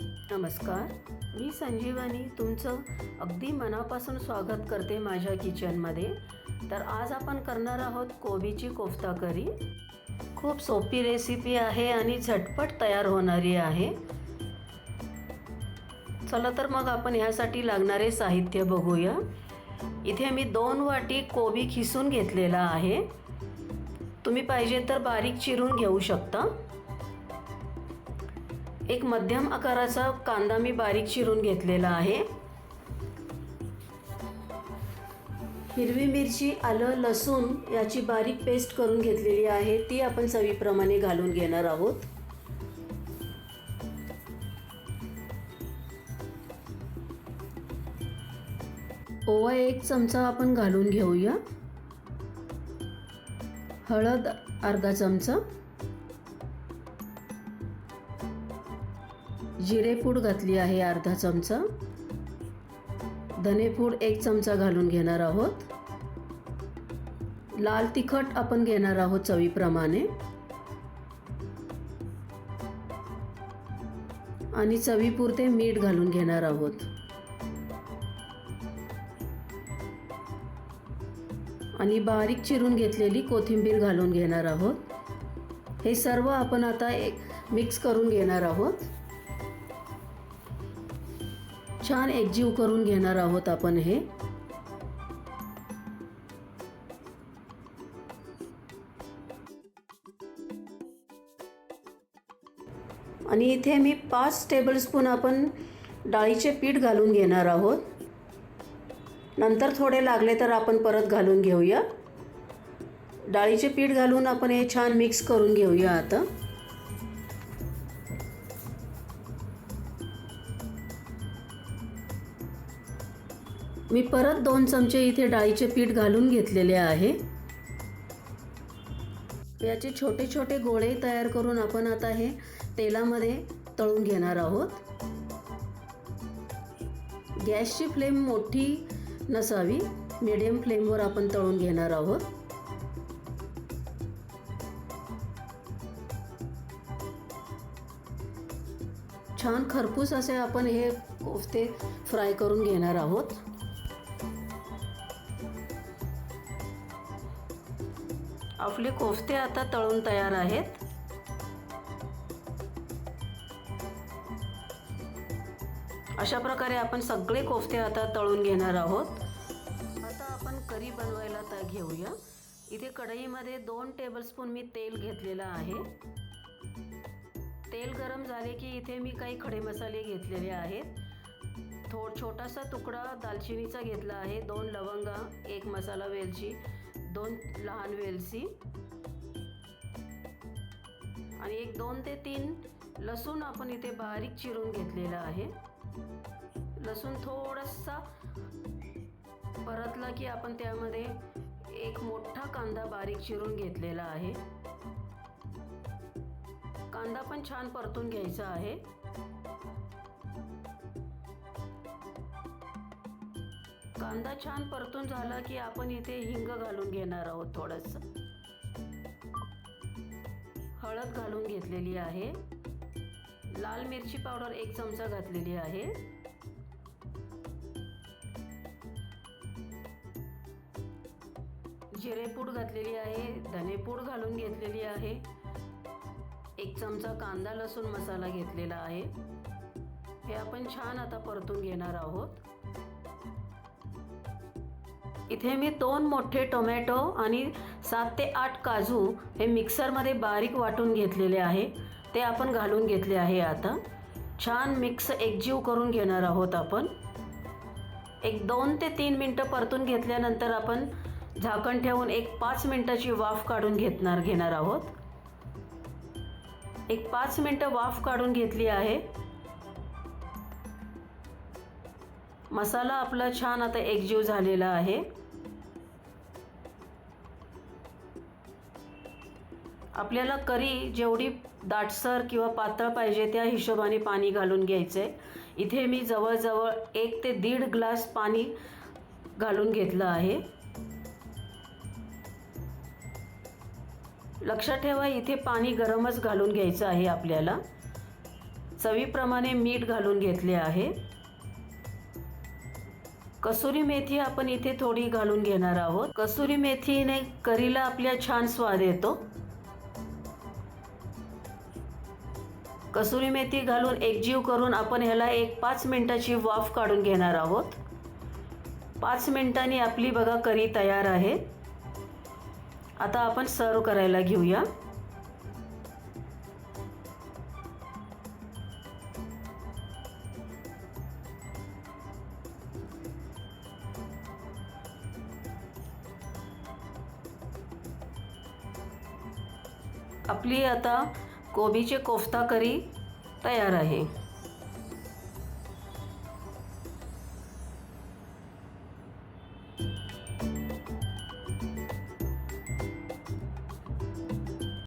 नमस्कार मी संजीवनी तुमचं अगदी मनापासून स्वागत करते माझ्या किचनमध्ये. तर आज आपण करणार आहोत कोबीची कोफ्ता करी. खूप सोपी रेसिपी आहे आणि झटपट तयार होणारी आहे. चला तर मग आपण ह्यासाठी लागणारे साहित्य बघूया. इथे मी दोन वाटी कोबी खिसून घेतलेला आहे. तुम्ही पाहिजे तर बारीक चिरून घेऊ शकता. एक मध्यम आकाराचा कांदा मी बारीक चिरून घेतलेला आहे. हिरवी मिरची आलं लसूण याची बारीक पेस्ट करून घेतलेली आहे. ती आपण चवीप्रमाणे घालून घेणार आहोत. ओवा एक चमचा आपण घालून घेऊया. हळद अर्धा चमचा. जिरेपूड घातली आहे अर्धा चमचा. धनेपूड एक चमचा घालून घेणार आहोत. लाल तिखट आपण घेणार आहोत चवीप्रमाणे. आणि चवीपुरते मीठ घालून घेणार आहोत. आणि बारीक चिरून घेतलेली कोथिंबीर घालून घेणार आहोत. हे सर्व आपण आता एक मिक्स करून घेणार आहोत. छान एकजीव करून घेणार आहोत आपण हे. आणि इथे मी पाच टेबलस्पून आपण डाळीचे पीठ घालून घेणार आहोत. नंतर थोडे लागले तर आपण परत घालून घेऊया. डाळीचे पीठ घालून आपण हे छान मिक्स करून घेऊया आता. मी परत दोन चमचे इथे डाळीचे पीठ घालून घेतलेले आहे. याचे छोटे छोटे गोळे तयार करून आपण आता हे तेलामध्ये तळून घेणार आहोत. गॅसची फ्लेम मोठी नसावी मिडियम फ्लेमवर आपण तळून घेणार आहोत. छान खरपूस असे आपण हे कोफते फ्राय करून घेणार आहोत. आपले कोफ्ते आता तळून तयार आहेत. अशा प्रकारे आपण सगळे कोफ्ते आता तळून घेणार आहोत. आता आपण करी बनवायला तर घेऊया. इथे कढईमध्ये दोन टेबलस्पून मी तेल घेतलेलं आहे. तेल गरम झाले की इथे मी काही खडे मसाले घेतलेले आहेत. थो छोटासा तुकडा दालचिनीचा घेतला आहे. दोन लवंगा एक मसाला वेलची दोन लहान वेलची आणि एक दोन ते तीन लसूण आपण इथे बारीक चिरून घेतलेला आहे. लसूण थोडासा परतला की आपण त्यामध्ये एक मोठा कांदा बारीक चिरून घेतलेला आहे. कांदा पण छान परतून घ्यायचा आहे. कांदा छान परतून झाला की आपण इथे हिंग घालून घेणार आहोत थोडंसं. हळद घालून घेतलेली आहे. लाल मिरची पावडर एक चमचा घातलेली आहे. जिरेपूड घातलेली आहे धनेपूड घालून घेतलेली आहे. एक चमचा कांदा लसूण मसाला घेतलेला आहे. हे आपण छान आता परतून घेणार आहोत. इथे मी दोन मोठे टोमॅटो आणि सात ते आठ काजू हे मिक्सरमध्ये बारीक वाटून घेतलेले आहे. ते आपण घालून घेतले आहे आता. छान मिक्स एकजीव करून घेणार आहोत आपण. एक दोन ते तीन मिनटं परतून घेतल्यानंतर आपण झाकण ठेवून एक पाच मिनटाची वाफ काढून घेतणार घेणार आहोत. एक पाच मिनटं वाफ काढून घेतली आहे. मसाला आपला छान आता एकजीव झालेला आहे. आपल्याला करी जेवढी दाटसर किंवा पातळ पाहिजे त्या हिशोबाने पाणी घालून घ्यायचं. आहे इथे मी जवळजवळ एक ते दीड ग्लास पाणी घालून घेतलं आहे. लक्षात ठेवा इथे पाणी गरमच घालून घ्यायचं आहे आपल्याला. चवीप्रमाणे मीठ घालून घेतले आहे. कसुरी मेथी आपण इथे थोडी घालून घेणार आहोत. कसुरी मेथीने करीला आपल्या छान स्वाद येतो. कसुरी मेथी घालून एकजीव करून आपण ह्याला एक पाच मिनिटाची वाफ काढून घेणार आहोत. पाच मिनिटांनी आपली बघा करी तयार आहे. आता आपण सर्व करायला घेऊया. आपली आता कोबीचे कोफ्ता करी तयार आहे.